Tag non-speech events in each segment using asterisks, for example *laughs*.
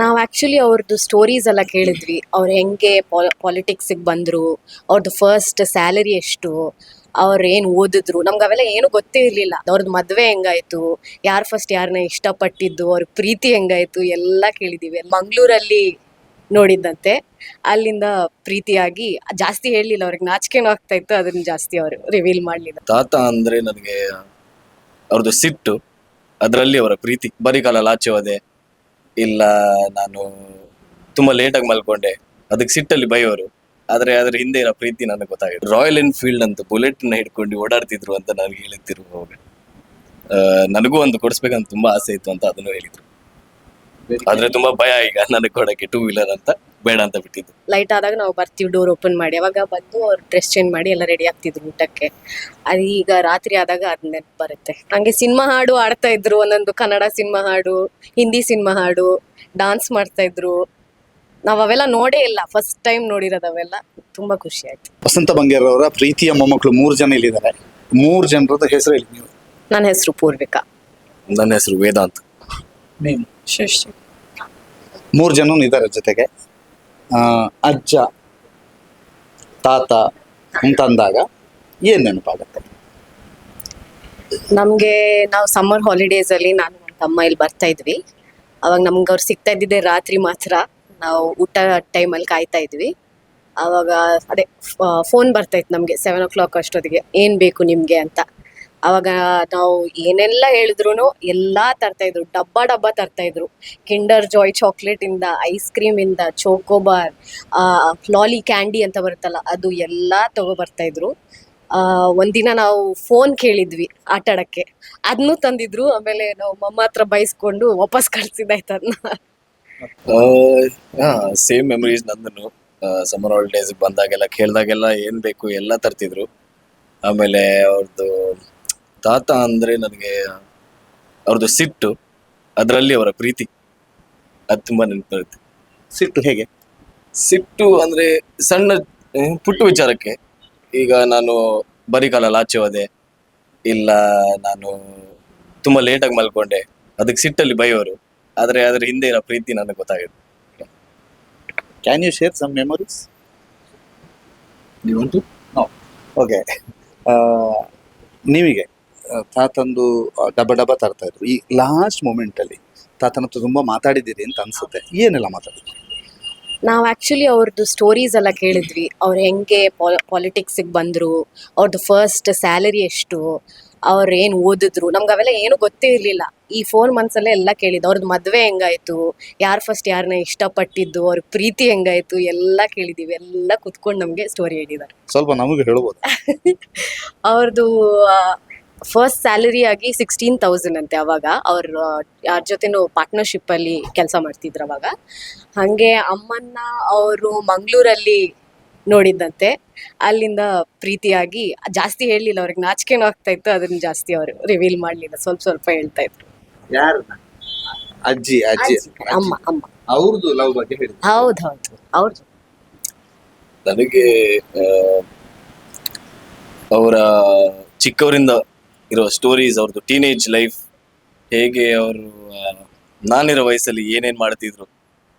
ನಾವು ಆ್ಯಕ್ಚುಲಿ ಅವ್ರದ್ದು ಸ್ಟೋರೀಸ್ ಎಲ್ಲ ಕೇಳಿದ್ವಿ. ಅವ್ರು ಹೆಂಗೆ ಪಾಲಿಟಿಕ್ಸಿಗೆ ಬಂದರು ಅವ್ರದ್ದು ಫಸ್ಟ್ ಸ್ಯಾಲರಿ ಎಷ್ಟು, ಅವ್ರು ಏನು ಓದಿದ್ರು, ನಮ್ಗೆ ಅವೆಲ್ಲ ಏನು ಗೊತ್ತೇ ಇರಲಿಲ್ಲ. ಅವ್ರದ್ದು ಮದುವೆ ಹೆಂಗಾಯ್ತು, ಯಾರು ಫಸ್ಟ್ ಯಾರನ್ನ ಇಷ್ಟಪಟ್ಟಿದ್ದು, ಅವ್ರ ಪ್ರೀತಿ ಹೆಂಗಾಯ್ತು, ಎಲ್ಲ ಕೇಳಿದ್ದೀವಿ ಮಂಗಳೂರಲ್ಲಿ ನೋಡಿದ್ದಂತೆ, ಅಲ್ಲಿಂದ ಪ್ರೀತಿಯಾಗಿ, ಜಾಸ್ತಿ ಹೇಳಲಿಲ್ಲ ಅವ್ರಿಗೆ, ನಾಚಿಕೆನೂ ಆಗ್ತಾ ಇತ್ತು ಅದನ್ನ ಜಾಸ್ತಿ ಅವರು ರಿವೀಲ್ ಮಾಡಲಿಲ್ಲ. ತಾತ ಅಂದರೆ ನನಗೆ ಅವ್ರದ್ದು ಸಿಟ್ಟು, ಅದರಲ್ಲಿ ಅವರ ಪ್ರೀತಿ. ಬರೀ ಕಾಲ ಆಚೆ ಹೋದೆ ಇಲ್ಲ ನಾನು ತುಂಬಾ ಲೇಟಾಗಿ ಮಲ್ಕೊಂಡೆ. ಅದಕ್ಕೆ ಸಿಟ್ಟಲ್ಲಿ ಬೈಯೋರು. ಆದ್ರೆ ಅದರ ಹಿಂದೆ ಇರೋ ಪ್ರೀತಿ ನನಗೆ ಗೊತ್ತಾಗಿದೆ. ರಾಯಲ್ ಎನ್ಫೀಲ್ಡ್ ಅಂತ ಬುಲೆಟ್ನ ಹಿಡ್ಕೊಂಡು ಓಡಾಡ್ತಿದ್ರು ಅಂತ ನನಗೆ ಹೇಳುತ್ತಿರುವ ನನಗೂ ಒಂದು ಕೊಡಿಸ್ಬೇಕಂತ ತುಂಬಾ ಆಸೆ ಇತ್ತು ಅಂತ ಅದನ್ನು ಹೇಳಿದ್ರು. ಆದ್ರೆ ತುಂಬಾ ಭಯ ಈಗ ನನಗೆ ಕೊಡಕ್ಕೆ ಟೂ ವೀಲರ್ ಅಂತ. ಬೇಡ ಅಂತ ಬಿಟ್ಟಿದ್ದು. ಲೈಟ್ ಆದಾಗ ನಾವು ಬರ್ತೀವಿ ಡೋರ್ ಓಪನ್ ಮಾಡಿ. ಅವಾಗ ಬಂದು ಅವ್ರು ಡ್ರೆಸ್ ಚೇಂಜ್ ಮಾಡಿ ಎಲ್ಲ ರೆಡಿ ಆಗ್ತಿದ್ರು ಊಟಕ್ಕೆ. ಅದು ಈಗ ರಾತ್ರಿ ಆದಾಗ ಅದ್ ನೆನಪು ಬರುತ್ತೆ. ಹಂಗೆ ಸಿನಿಮಾ ಹಾಡು ಆಡ್ತಾ ಇದ್ರು ಒಂದೊಂದು ಕನ್ನಡ ಸಿನಿಮಾ ಹಾಡು ಹಿಂದಿ ಸಿನಿಮಾ ಹಾಡು ಡಾನ್ಸ್ ಮಾಡ್ತಾ ಇದ್ರು. ನಾವು ಅವೆಲ್ಲ ನೋಡೇ ಇಲ್ಲ ಫಸ್ಟ್ ಟೈಮ್ ನೋಡಿರೋದವೆಲ್ಲ ತುಂಬಾ ಖುಷಿ ಆಯ್ತು. ವಸಂತ ಬಂಗೇರವರ ಪ್ರೀತಿಯ ಮೊಮ್ಮಕ್ಕಳು ಮೂರು ಜನ ಇಲ್ಲಿದ್ದಾರೆ. ಮೂರು ಜನರದ ಹೆಸರು ಹೇಳಿ ನೀವು. ನನ್ನ ಹೆಸರು ಪೂರ್ವಿಕಾ. ನನ್ನ ಹೆಸರು ವೇದಾಂತ್. ಮೂರ್ ಜನ ಇದ್ದಾರೆ ಜೊತೆಗೆ. ಅಜ್ಜ, ತಾತ ಅಂತ ಅಂದಾಗ ಏನ್ ನೆನಪಾಗತ್ತೆ? ನಮ್ಗೆ ನಾವು ಸಮ್ಮರ್ ಹಾಲಿಡೇಸ್ ಅಲ್ಲಿ ನಾನು ನಮ್ಮ ತಮ್ಮ ಇಲ್ಲಿ ಬರ್ತಾ ಇದ್ವಿ. ಅವಾಗ ನಮ್ಗೆ ಅವ್ರು ಸಿಗ್ತಾ ಇದ್ದಿದ್ದೆ ರಾತ್ರಿ ಮಾತ್ರ ನಾವು ಊಟ ಟೈಮಲ್ಲಿ ಕಾಯ್ತಾ ಇದ್ವಿ. ಅವಾಗ ಅದೇ ಫೋನ್ ಬರ್ತಾ ಇತ್ತು ನಮಗೆ ಸೆವೆನ್ ಓ ಕ್ಲಾಕ್ ಅಷ್ಟೊತ್ತಿಗೆ, ಏನು ಬೇಕು ನಿಮಗೆ ಅಂತ. ಅವಾಗ ನಾವು ಏನೆಲ್ಲ ಹೇಳಿದ್ರು ಎಲ್ಲ ತರ್ತಾ ಇದ್ರು. ಡಬ್ಬ ಡಬ್ಬ ತರ್ತಾ ಇದ್ರು. ಕಿಂಡರ್ ಜಾಯ್ ಚಾಕ್ಲೇಟ್ ಇಂದ ಐಸ್ ಕ್ರೀಮ್ ಇಂದ ಚೋಕೋಬಾರ್ ಲಾಲಿ ಕ್ಯಾಂಡಿ ಅಂತ ಬರುತ್ತಲ್ಲ ಅದು ಎಲ್ಲ ಆ, ಒಂದಿನ ನಾವು ಫೋನ್ ಕೇಳಿದ್ವಿ ಆಟ ಆಡಕ್ಕೆ ಅದನ್ನು ತಂದಿದ್ರು ಆಮೇಲೆ ನಾವು ಮಮ್ಮ ಹತ್ರ ಬೈಸ್ಕೊಂಡು ವಾಪಸ್ ಕಳ್ಸಿದ್ದಾಯ್ತು ಅದನ್ನ ಸೇಮ್ ಮೆಮರೀಸ್ ನಂದನು. ಸಮ್ಮರ್ ಹಾಲಿಡೇಸ್ ಬಂದಾಗೆಲ್ಲ ಕೇಳಿದಾಗೆಲ್ಲ ಏನ್ ಬೇಕು ಎಲ್ಲ ತರ್ತಿದ್ರು. ಆಮೇಲೆ ಅವ್ರದ್ದು ತಾತ ಅಂದರೆ ನನಗೆ ಅವ್ರದ್ದು ಸಿಟ್ಟು ಅದರಲ್ಲಿ ಅವರ ಪ್ರೀತಿ. ಅದು ತುಂಬಾ ನೆನಪು ಬರುತ್ತೆ ಸಿಟ್ಟು ಹೇಗೆ? ಸಿಟ್ಟು ಅಂದ್ರೆ ಸಣ್ಣ ಪುಟ್ಟು ವಿಚಾರಕ್ಕೆ. ಈಗ ನಾನು ಬರೀ ಕಾಲ ಆಚೆ ಹೋದೆ ಇಲ್ಲ ನಾನು ತುಂಬ ಲೇಟಾಗಿ ಮಲ್ಕೊಂಡೆ ಅದಕ್ಕೆ ಸಿಟ್ಟಲ್ಲಿ ಬೈಯೋರು. ಆದರೆ ಅದರ ಹಿಂದೆ ಇರೋ ಪ್ರೀತಿ ನನಗೆ ಗೊತ್ತಾಗಿದೆ can you share some memories ನೀವಂತೂ ಓಕೆ ನೀವಿಗೆ. ತಾತಂದು ಡಬ ಡಬ ಡಬ್ಬ ತರ್ತಾ ಇದ್ರು. ಈ ಲಾಸ್ಟ್ ಮೂಮೆಂಟಲ್ಲಿ ತಾತನ ಹತ್ರ ತುಂಬಾ ಮಾತಾಡಿದ್ದೀರಿ ಅಂತ ಅನ್ಸುತ್ತೆ. ಏನೆಲ್ಲ ಮಾತಾಡಿದ್ರಿ? ನಾವು ಆ್ಯಕ್ಚುಲಿ ಅವ್ರದ್ದು ಸ್ಟೋರೀಸ್ ಎಲ್ಲ ಕೇಳಿದ್ವಿ. ಅವ್ರು ಹೆಂಗೆ ಪಾಲಿಟಿಕ್ಸಿಗೆ ಬಂದರು ಅವ್ರದ್ದು ಫಸ್ಟ್ ಸ್ಯಾಲರಿ ಎಷ್ಟು ಅವ್ರು ಏನು ಓದಿದ್ರು. ನಮ್ಗೆ ಅವೆಲ್ಲ ಏನು ಗೊತ್ತೇ ಇರಲಿಲ್ಲ. ಈ ಫೋರ್ ಮಂತ್ಸಲ್ಲೇ ಎಲ್ಲ ಕೇಳಿದ್ದು. ಅವ್ರದ್ದು ಮದುವೆ ಹೆಂಗಾಯ್ತು ಯಾರು ಫಸ್ಟ್ ಯಾರನ್ನ ಇಷ್ಟಪಟ್ಟಿದ್ದು ಅವ್ರ ಪ್ರೀತಿ ಹೆಂಗಾಯ್ತು ಎಲ್ಲ ಕೇಳಿದ್ದೀವಿ. ಎಲ್ಲ ಕುತ್ಕೊಂಡು ನಮಗೆ ಸ್ಟೋರಿ ಹೇಳಿದ್ದಾರೆ ಸ್ವಲ್ಪ ನಮಗೆ ಹೇಳ್ಬೋದು. *laughs* ಅವ್ರದ್ದು ಫಸ್ಟ್ ಸ್ಯಾಲರಿ ಆಗಿ ಸಿಕ್ಸ್ಟೀನ್ ತೌಸಂಡ್ ಅಂತೆ ಅವಾಗ. ಅವ್ರ ಯಾರ ಜೊತೆನೂ ಪಾರ್ಟ್ನರ್ಶಿಪ್ ಅಲ್ಲಿ ಕೆಲಸ ಮಾಡ್ತಿದ್ರು ಅವಾಗ. ಹಂಗೆ ಅಮ್ಮನ್ನ ಅವರು ಮಂಗಳೂರಲ್ಲಿ ನೋಡಿದ್ದಂತೆ. ಅಲ್ಲಿಂದ ಪ್ರೀತಿಯಾಗಿ ಜಾಸ್ತಿ ಹೇಳಲಿಲ್ಲ ಅವ್ರಿಗೆ ನಾಚಿಕೆನೂ ಆಗ್ತಾ ಇತ್ತು ಅದನ್ನ ಜಾಸ್ತಿ ಅವರು ರಿವೀಲ್ ಮಾಡಲಿಲ್ಲ ಸ್ವಲ್ಪ ಸ್ವಲ್ಪ ಹೇಳ್ತಾ ಇದ್ರು. ಯಾರು? ಅಜ್ಜಿ ಅಜ್ಜಿ. ಅಮ್ಮ ಅಮ್ಮ. ಅವ್ರದ್ದು ಲವ್ ಬಗ್ಗೆ ಹೇಳಿ. ಹೌದು ಹೌದು ಅವ್ರದ್ದು ನನಗೆ ಅವರ ಚಿಕ್ಕವರಿಂದ ಇರೋ ಸ್ಟೋರೀಸ್ ಅವ್ರದ್ದು ಟೀನೇಜ್ ಲೈಫ್ ಹೇಗೆ ಅವರು ನಾನಿರೋ ವಯಸ್ಸಲ್ಲಿ ಏನೇನು ಮಾಡ್ತಿದ್ರು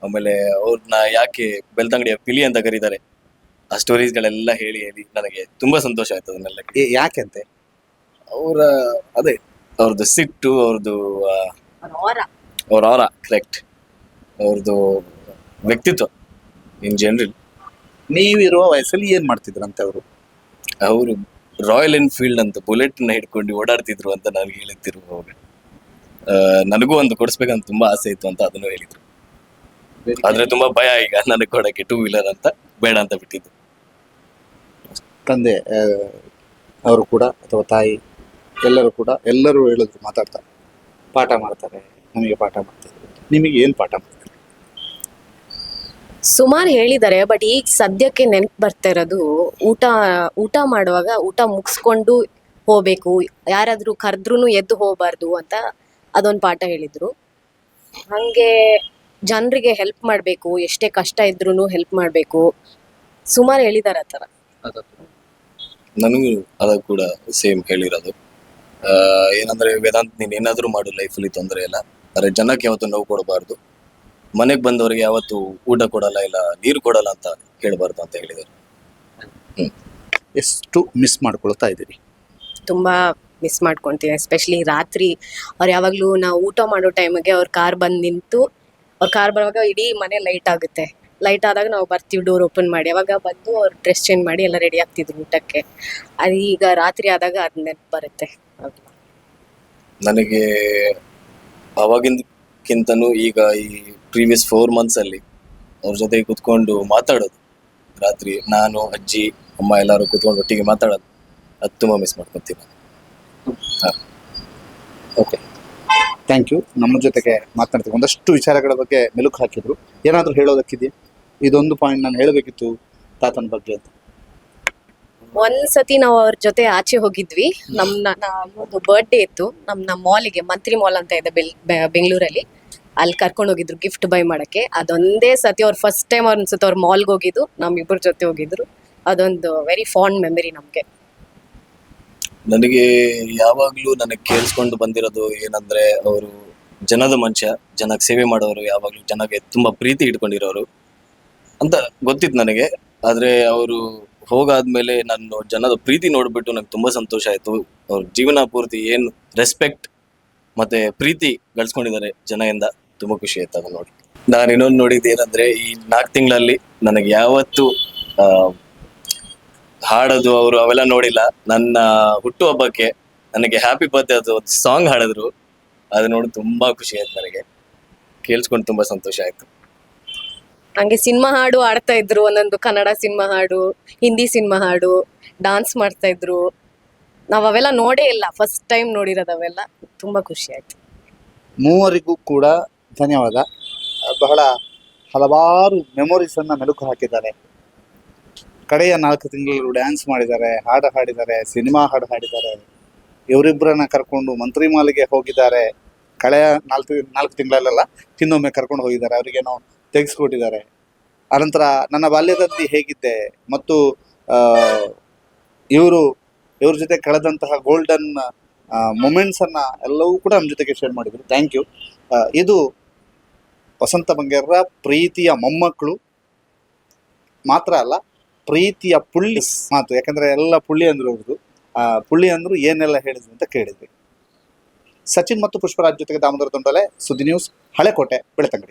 ಆಮೇಲೆ ಅವ್ರನ್ನ ಯಾಕೆ ಬೆಳ್ತಂಗಡಿಯ ಪಿಲಿ ಅಂತ ಕರೀತಾರೆ ಆ ಸ್ಟೋರೀಸ್ಗಳೆಲ್ಲ ಹೇಳಿ ಹೇಳಿ ನನಗೆ ತುಂಬ ಸಂತೋಷ ಆಯ್ತು ಅದನ್ನೆಲ್ಲ ಯಾಕೆ ಏ- ಯಾಕೆಂತೆ? ಅವರ ಅದೇ ಅವ್ರದ್ದು ಸಿಟ್ಟು ಅವ್ರದ್ದು ಅವರ ಅವ್ರ ಅವರ ಕರೆಕ್ಟ್ ಅವ್ರದ್ದು ವ್ಯಕ್ತಿತ್ವ ಇನ್ ಜನರಲ್ ನೀವಿರುವ ವಯಸ್ಸಲ್ಲಿ ಏನು ಮಾಡ್ತಿದ್ರಂತೆ ಅವರು? ಅವರು ರಾಯಲ್ ಎನ್ಫೀಲ್ಡ್ ಅಂತ ಬುಲೆಟ್ನ ಹಿಡ್ಕೊಂಡು ಓಡಾಡ್ತಿದ್ರು ಅಂತ ನನಗೆ ಹೇಳುತ್ತಿರು ನನಗೂ ಒಂದು ಕೊಡಿಸ್ಬೇಕಂತ ತುಂಬಾ ಆಸೆ ಇತ್ತು ಅಂತ ಅದನ್ನು ಹೇಳಿದ್ರು. ಆದ್ರೆ ತುಂಬಾ ಭಯ ಈಗ ನನಗೆ ಕೊಡಕ್ಕೆ ಟೂ ವೀಲರ್ ಅಂತ ಬೇಡ ಅಂತ ಬಿಟ್ಟಿದ್ದು. ತಂದೆ ಅವರು ಕೂಡ ಅಥವಾ ತಾಯಿ ಎಲ್ಲರೂ ಕೂಡ ಎಲ್ಲರೂ ಹೇಳಿದ್ರು ಮಾತಾಡ್ತಾರೆ. ಪಾಠ ಮಾಡ್ತಾರೆ ನಮಗೆ ಪಾಠ ಮಾಡ್ತಾರೆ. ನಿಮಗೆ ಏನು ಪಾಠ ಮಾಡ್ತಾರೆ? ಸುಮಾರು ಹೇಳಿದ್ದಾರೆ ಬಟ್ ಈಗ ಸದ್ಯಕ್ಕೆ ನೆನಪು ಬರ್ತಾ ಇರೋದು ಊಟ ಊಟ ಮಾಡುವಾಗ ಊಟ ಮುಗಿಸ್ಕೊಂಡು ಹೋಗ್ಬೇಕು, ಯಾರಾದ್ರೂ ಕರೆದ್ರೂ ಎದ್ದು ಹೋಗಬಾರ್ದು ಅಂತ ಅದೊಂದು ಪಾಠ ಹೇಳಿದ್ರು. ಹಾಗೆ ಜನರಿಗೆ ಹೆಲ್ಪ್ ಮಾಡಬೇಕು, ಎಷ್ಟೇ ಕಷ್ಟ ಇದ್ರೂ ಹೆಲ್ಪ್ ಮಾಡಬೇಕು. ಸುಮಾರು ಹೇಳಿದ್ದಾರೆ ಆ ಥರ. ನನಗೂ ಅದ ಕೂಡ ಸೇಮ್ ಹೇಳಿರೋದು. ಏನಂದ್ರೆ ವೇದಾಂತ್ ನೀನ್ ಏನಾದ್ರೂ ಮಾಡು ಲೈಫಲ್ಲಿ ತೊಂದರೆ ಇಲ್ಲ. ಆದ್ರೆ ಜನಕ್ಕೆ ಯಾವತ್ತೂ ನೋವು ಕೊಡಬಾರ್ದು. ಮನೆಗೆ ಬಂದವರಿಗೆ ಯಾವತ್ತು ಊಟ ಕೊಡಲ್ಲ ಇಲ್ಲ ನೀರು ಕೊಡಲ್ಲ ಅಂತ ಕೇಳಬಾರ್ದು ಅಂತ ಹೇಳಿದ್ದಾರೆ. ಎಷ್ಟು ಮಿಸ್ ಮಾಡ್ಕೊಳ್ತಾ ಇದ್ದೀರಿ? ತುಂಬಾ ಮಿಸ್ ಮಾಡ್ಕೊಂತೀನಿ ಎಸ್ಪೆಷಲಿ ರಾತ್ರಿ ಅವ್ರು ಯಾವಾಗಲೂ ನಾವು ಊಟ ಮಾಡೋ ಟೈಮಿಗೆ ಅವ್ರ ಕಾರ್ ಬಂದು ನಿಂತು ಅವ್ರ ಕಾರ್ ಬರುವಾಗ ಇಡೀ ಮನೆ ಲೈಟ್ ಆಗುತ್ತೆ. ಲೈಟ್ ಆದಾಗ ನಾವು ಬರ್ತೀವಿ ಡೋರ್ ಓಪನ್ ಮಾಡಿ. ಅವಾಗ ಬಂದು ಅವ್ರು ಡ್ರೆಸ್ ಚೇಂಜ್ ಮಾಡಿ ಎಲ್ಲ ರೆಡಿ ಆಗ್ತಿದ್ರು ಊಟಕ್ಕೆ. ಅದು ಈಗ ರಾತ್ರಿ ಆದಾಗ ಅದು ನೆನಪು ಬರುತ್ತೆ. ನನಗೆ ಅವಾಗಿಂದಕ್ಕಿಂತನೂ ಈಗ ಈ ಪ್ರೀವಿಯಸ್ ಫೋರ್ ಮಂತ್ಸ್ ಅಲ್ಲಿ ಅವ್ರ ಜೊತೆ ಕುತ್ಕೊಂಡು ಮಾತಾಡೋದು. ರಾತ್ರಿ ನಾನು ಅಜ್ಜಿ ಅಮ್ಮ ಎಲ್ಲರೂ ಕುತ್ಕೊಂಡು ಒಟ್ಟಿಗೆ ಮಾತಾಡೋದು. ಅದು ತುಂಬ ಮಿಸ್ ಮಾಡ್ಕೊತೀನಿ. ಓಕೆ ಥ್ಯಾಂಕ್ ಯು ನಮ್ಮ ಜೊತೆಗೆ ಮಾತಾಡ್ತೀವಿ ಒಂದಷ್ಟು ವಿಚಾರಗಳ ಬಗ್ಗೆ ಮೆಲುಕು ಹಾಕಿದ್ರು. ಏನಾದರೂ ಹೇಳೋದಕ್ಕಿದೆಯಾ? ಇದೊಂದು ಪಾಯಿಂಟ್ ನಾನು ಹೇಳಬೇಕಿತ್ತು ತಾತನ ಬಗ್ಗೆ ಅಂತ. ಒಂದ್ಸತಿ ನಾವು ಅವ್ರ ಜೊತೆ ಆಚೆ ಹೋಗಿದ್ವಿ. ನಮ್ ನಮ್ಮದು ಬರ್ಡೇ ಇತ್ತು. ನಮ್ ನಮ್ಮ ಮಾಲಿಗೆ ಮಂತ್ರಿ ಮಾಲ್ ಅಂತ ಇದೆ ಬೆಲ್ ಬೆ- ಬೆಂಗಳೂರಲ್ಲಿ. ಅಲ್ಲಿ ಕರ್ಕೊಂಡು ಹೋಗಿದ್ರು ಗಿಫ್ಟ್ ಬೈ ಮಾಡಕ್ಕೆ. ಅದೊಂದೇ ಸತಿ ಅವ್ರು ಫಸ್ಟ್ ಟೈಮ್ ಅವ್ರ ಅನ್ಸುತ್ತೆ ಅವ್ರ ಮಾಲ್ಗೆ ಹೋಗಿದ್ದು, ನಮ್ಮಿಬ್ಬರ ಜೊತೆ ಹೋಗಿದ್ರು. ಅದೊಂದು ವೆರಿ ಫಾಂಡ್ ಮೆಮರಿ ನಮಗೆ. ನನಗೆ ಯಾವಾಗಲೂ ನನಗೆ ಕೇಳಿಸ್ಕೊಂಡು ಬಂದಿರೋದು ಏನಂದ್ರೆ, ಅವರು ಜನದ ಮನುಷ್ಯ, ಜನಕ್ಕೆ ಸೇವೆ ಮಾಡೋರು ಯಾವಾಗಲೂ ಜನಕ್ಕೆ ತುಂಬಾ ಪ್ರೀತಿ ಇಟ್ಕೊಂಡಿರೋರು ಅಂತ ಗೊತ್ತಿತ್ತು ನನಗೆ. ಆದ್ರೆ ಅವರು ಹೋಗಾದ್ಮೇಲೆ ನಾನು ಜನದ ಪ್ರೀತಿ ನೋಡಿಬಿಟ್ಟು ನನಗೆ ತುಂಬಾ ಸಂತೋಷ ಆಯಿತು. ಅವ್ರ ಜೀವನ ಪೂರ್ತಿ ಏನು ರೆಸ್ಪೆಕ್ಟ್ ಮತ್ತೆ ಪ್ರೀತಿ ಗಳಿಸ್ಕೊಂಡಿದ್ದಾರೆ ಜನದಿಂದ ತುಂಬಾ ಖುಷಿ ಆಯ್ತು ಅದನ್ನ ನೋಡಿ. ನಾನು ಇನ್ನೊಂದು ನೋಡಿದ್ದು ಏನಂದ್ರೆ ಈ ನಾಲ್ಕು ತಿಂಗಳಲ್ಲಿ ನನಗೆ ಯಾವತ್ತು ಹಾಡೋದು ಅವರು ಅವೆಲ್ಲ ನೋಡಿಲ್ಲ. ನನ್ನ ಹುಟ್ಟುಹಬ್ಬಕ್ಕೆ ನನಗೆ ಹ್ಯಾಪಿ ಬರ್ತ್ಡೇ ಅದು ಸಾಂಗ್ ಹಾಡಿದ್ರು. ಅದು ನೋಡಿ ತುಂಬಾ ಖುಷಿ ಆಯ್ತು ನನಗೆ. ಕೇಳಿಸ್ಕೊಂಡು ತುಂಬಾ ಸಂತೋಷ ಆಯ್ತು. ಹಂಗೆ ಸಿನಿಮಾ ಹಾಡು ಆಡ್ತಾ ಇದ್ರು. ಒಂದೊಂದು ಕನ್ನಡ ಸಿನಿಮಾ ಹಾಡು, ಹಿಂದಿ ಸಿನಿಮಾ ಹಾಡು ಡಾನ್ಸ್ ಮಾಡ್ತಾ ಇದ್ರು. ನಾವ್ ಅವೆಲ್ಲ ನೋಡೇ ಇಲ್ಲ. ಫಸ್ಟ್ ಟೈಮ್ ನೋಡಿರೋದು ಅವೆಲ್ಲ. ತುಂಬಾ ಖುಷಿ ಆಯ್ತು. ಮೂವರಿಗೂ ಕೂಡ ಧನ್ಯವಾದ. ಬಹಳ ಹಲವಾರು ಮೆಮೊರೀಸ್ ಅನ್ನ ಮೆಲುಕು ಹಾಕಿದ್ದಾರೆ. ಕಡೆಯ ನಾಲ್ಕು ತಿಂಗಳು ಡ್ಯಾನ್ಸ್ ಮಾಡಿದ್ದಾರೆ, ಹಾಡು ಹಾಡಿದ್ದಾರೆ, ಸಿನಿಮಾ ಹಾಡು ಹಾಡಿದ್ದಾರೆ. ಇವರಿಬ್ಬರನ್ನ ಕರ್ಕೊಂಡು ಮಂತ್ರಿ ಮಾಲಿಗೆ ಹೋಗಿದ್ದಾರೆ. ಕಳೆಯ ನಾಲ್ಕು ನಾಲ್ಕು ತಿಂಗಳಲ್ಲೆಲ್ಲ ಹಿಂದೊಮ್ಮೆ ಕರ್ಕೊಂಡು ಹೋಗಿದ್ದಾರೆ. ಅವರಿಗೇನೋ ತೆಗೆಸ್ಕೊಟ್ಟಿದ್ದಾರೆ. ಅನಂತರ ನನ್ನ ಬಾಲ್ಯದಲ್ಲಿ ಹೇಗಿದ್ದೆ ಮತ್ತು ಇವರು ಇವ್ರ ಜೊತೆ ಕಳೆದಂತಹ ಗೋಲ್ಡನ್ ಮೂಮೆಂಟ್ಸ್ ಅನ್ನ ಎಲ್ಲವೂ ಕೂಡ ನಮ್ಮ ಜೊತೆಗೆ ಶೇರ್ ಮಾಡಿದ್ರು. ಥ್ಯಾಂಕ್ ಯು ಇದು ವಸಂತ ಬಂಗೇರ್ರ ಪ್ರೀತಿಯ ಮೊಮ್ಮಕ್ಕಳು ಮಾತ್ರ ಅಲ್ಲ, ಪ್ರೀತಿಯ ಪುಳ್ಳಿ ಮಾತು. ಯಾಕಂದ್ರೆ ಎಲ್ಲ ಪುಳ್ಳಿ ಅಂದ್ರು ಅವ್ರದ್ದು ಪುಳ್ಳಿ ಅಂದ್ರು ಏನೆಲ್ಲ ಹೇಳಿದ್ರು ಅಂತ ಕೇಳಿದ್ವಿ. ಸಚಿನ್ ಮತ್ತು ಪುಷ್ಪರಾಜ್ ಜೊತೆಗೆ ದಾಮೋದರ ತೊಂಡಲೆ, ಸುದ್ದಿ ನ್ಯೂಸ್ ಹಳೆಕೋಟೆ, ಬೆಳತಂಗಡಿ.